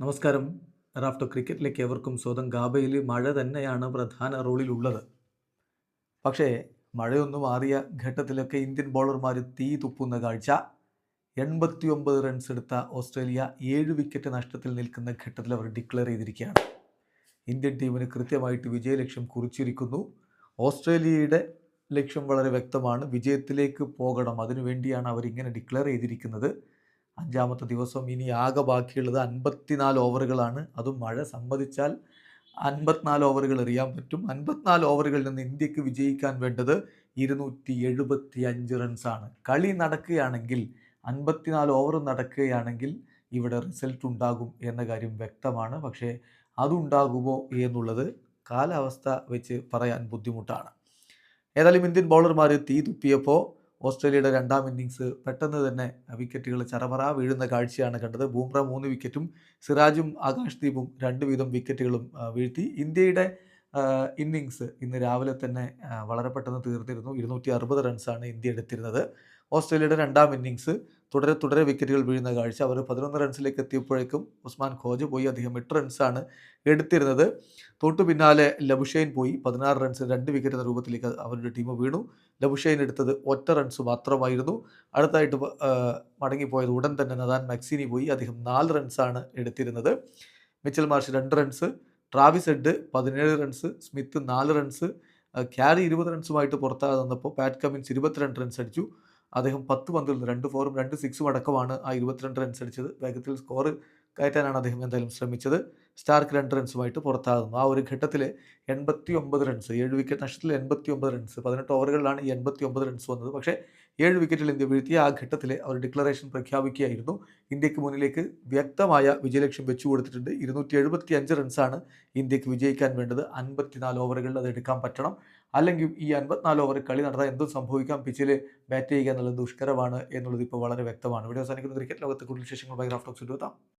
നമസ്കാരം. റാഫ്റ്റോ ക്രിക്കറ്റിലേക്ക് ഏവർക്കും സ്വന്തം ഗാബയിൽ മഴ തന്നെയാണ് പ്രധാന റോളിലുള്ളത്. പക്ഷേ മഴയൊന്നു മാറിയ ഘട്ടത്തിലൊക്കെ ഇന്ത്യൻ ബോളർമാർ തീ തുപ്പുന്ന കാഴ്ച. എൺപത്തി ഒമ്പത് റൺസ് എടുത്ത ഓസ്ട്രേലിയ ഏഴ് വിക്കറ്റ് നഷ്ടത്തിൽ നിൽക്കുന്ന ഘട്ടത്തിൽ അവർ ഡിക്ലെയർ ചെയ്തിരിക്കുകയാണ്. ഇന്ത്യൻ ടീമിന് കൃത്യമായിട്ട് വിജയലക്ഷ്യം കുറിച്ചിരിക്കുന്നു. ഓസ്ട്രേലിയയുടെ ലക്ഷ്യം വളരെ വ്യക്തമാണ്. വിജയത്തിലേക്ക് പോകണം. അതിനുവേണ്ടിയാണ് അവരിങ്ങനെ ഡിക്ലെയർ ചെയ്തിരിക്കുന്നത്. അഞ്ചാമത്തെ ദിവസം ഇനി ആകെ ബാക്കിയുള്ളത് അൻപത്തിനാല് ഓവറുകളാണ്. അതും മഴ സമ്മതിച്ചാൽ അൻപത്തിനാല് ഓവറുകൾ എറിയാൻ പറ്റും. അൻപത്തിനാല് ഓവറുകളിൽ നിന്ന് ഇന്ത്യയ്ക്ക് വിജയിക്കാൻ വേണ്ടത് ഇരുന്നൂറ്റി എഴുപത്തി അഞ്ച് റൺസാണ്. കളി നടക്കുകയാണെങ്കിൽ അൻപത്തിനാല് ഓവർ നടക്കുകയാണെങ്കിൽ ഇവിടെ റിസൾട്ട് ഉണ്ടാകും എന്ന കാര്യം വ്യക്തമാണ്. പക്ഷേ അതുണ്ടാകുമോ എന്നുള്ളത് കാലാവസ്ഥ വെച്ച് പറയാൻ ബുദ്ധിമുട്ടാണ്. ഏതായാലും ഇന്ത്യൻ ബൗളർമാർ തീ തുപ്പിയപ്പോൾ ഓസ്ട്രേലിയയുടെ രണ്ടാം ഇന്നിങ്സ് പെട്ടെന്ന് തന്നെ വിക്കറ്റുകൾ ചറപറ വീഴുന്ന കാഴ്ചയാണ് കണ്ടത്. ബൂംറ മൂന്ന് വിക്കറ്റും സിറാജും ആകാശ്ദീപും രണ്ട് വീതം വിക്കറ്റുകളും വീഴ്ത്തി. ഇന്ത്യയുടെ ഇന്നിങ്സ് ഇന്ന് രാവിലെ തന്നെ വളരെ പെട്ടെന്ന് തീർന്നിരുന്നു. ഇരുന്നൂറ്റി അറുപത് റൺസാണ് ഇന്ത്യ എടുത്തിരുന്നത്. ഓസ്ട്രേലിയയുടെ രണ്ടാം ഇന്നിങ്സ് തുടരെ തുടരെ വിക്കറ്റുകൾ വീഴുന്ന കാഴ്ച. അവർ പതിനൊന്ന് റൺസിലേക്ക് എത്തിയപ്പോഴേക്കും ഉസ്മാൻ ഖോജ് പോയി. അദ്ദേഹം എട്ട് റൺസാണ് എടുത്തിരുന്നത്. തൊട്ടു പിന്നാലെ ലബുഷൈൻ പോയി. പതിനാറ് റൺസ് രണ്ട് വിക്കറ്റ് എന്ന രൂപത്തിലേക്ക് അവരുടെ ടീം വീണു. ലബുഷൈൻ എടുത്തത് ഒറ്റ റൺസ് മാത്രമായിരുന്നു. അടുത്തായിട്ട് മടങ്ങിപ്പോയത് ഉടൻ തന്നെ നദാൻ മക്സിനി പോയി. അദ്ദേഹം നാല് റൺസാണ് എടുത്തിരുന്നത്. മിച്ചൽ മാർഷ് രണ്ട് റൺസ് ട്രാവിസ് ഹെഡ് പതിനേഴ് റൺസ് സ്മിത്ത് നാല് റൺസ് ക്യാരി ഇരുപത് റൺസുമായിട്ട് പുറത്താകെ നിന്നപ്പോൾ പാറ്റ് കമ്മിൻസ് ഇരുപത്തിരണ്ട് റൺസ് അടിച്ചു. അദ്ദേഹം പത്ത് പന്തിൽ നിന്ന് രണ്ട് ഫോറും രണ്ട് സിക്സും അടക്കമാണ് ആ ഇരുപത്തിരണ്ട് റൺസ് അടിച്ചത്. വേഗത്തിൽ സ്കോർ കയറ്റാനാണ് അദ്ദേഹം എന്തായാലും ശ്രമിച്ചത്. സ്റ്റാർക്ക് രണ്ട് റൺസുമായിട്ട് പുറത്താകുന്നു. ആ ഒരു ഘട്ടത്തിൽ എൺപത്തി ഒമ്പത് റൺസ് ഏഴ് വിക്കറ്റ് നഷ്ടത്തിൽ എൺപത്തി ഒമ്പത് റൺസ് പതിനെട്ട് ഓവറുകളിലാണ് ഈ എൺപത്തി ഒമ്പത് റൺസ് വന്നത്. പക്ഷേ ഏഴ് വിക്കറ്റിൽ ഇന്ത്യ വീഴ്ത്തിയ ആ ഘട്ടത്തിൽ അവർ ഡിക്ലറേഷൻ പ്രഖ്യാപിക്കുകയായിരുന്നു. ഇന്ത്യയ്ക്ക് മുന്നിലേക്ക് വ്യക്തമായ വിജയലക്ഷ്യം വെച്ചു കൊടുത്തിട്ടുണ്ട്. ഇരുന്നൂറ്റി എഴുപത്തി അഞ്ച് റൺസാണ് ഇന്ത്യയ്ക്ക് വിജയിക്കാൻ വേണ്ടത്. അൻപത്തിനാല് ഓവറുകളിൽ അത് എടുക്കാൻ പറ്റണം. അല്ലെങ്കിൽ ഈ അൻപത്തിനാല് ഓവർ കളി നടന്നാൽ എന്തും സംഭവിക്കാം പിച്ചിൽ ബാറ്റ് ചെയ്യുക എന്നുള്ളത് ദുഷ്കരമാണ് എന്നുള്ളത് ഇപ്പോൾ വളരെ വ്യക്തമാണ്. ഇവിടെ അവസാനിക്കുന്ന. ക്രിക്കറ്റ് ലോകത്തെ കൂടുതൽ വിശേഷങ്ങൾ ബൈ ടോക്സ് എത്താം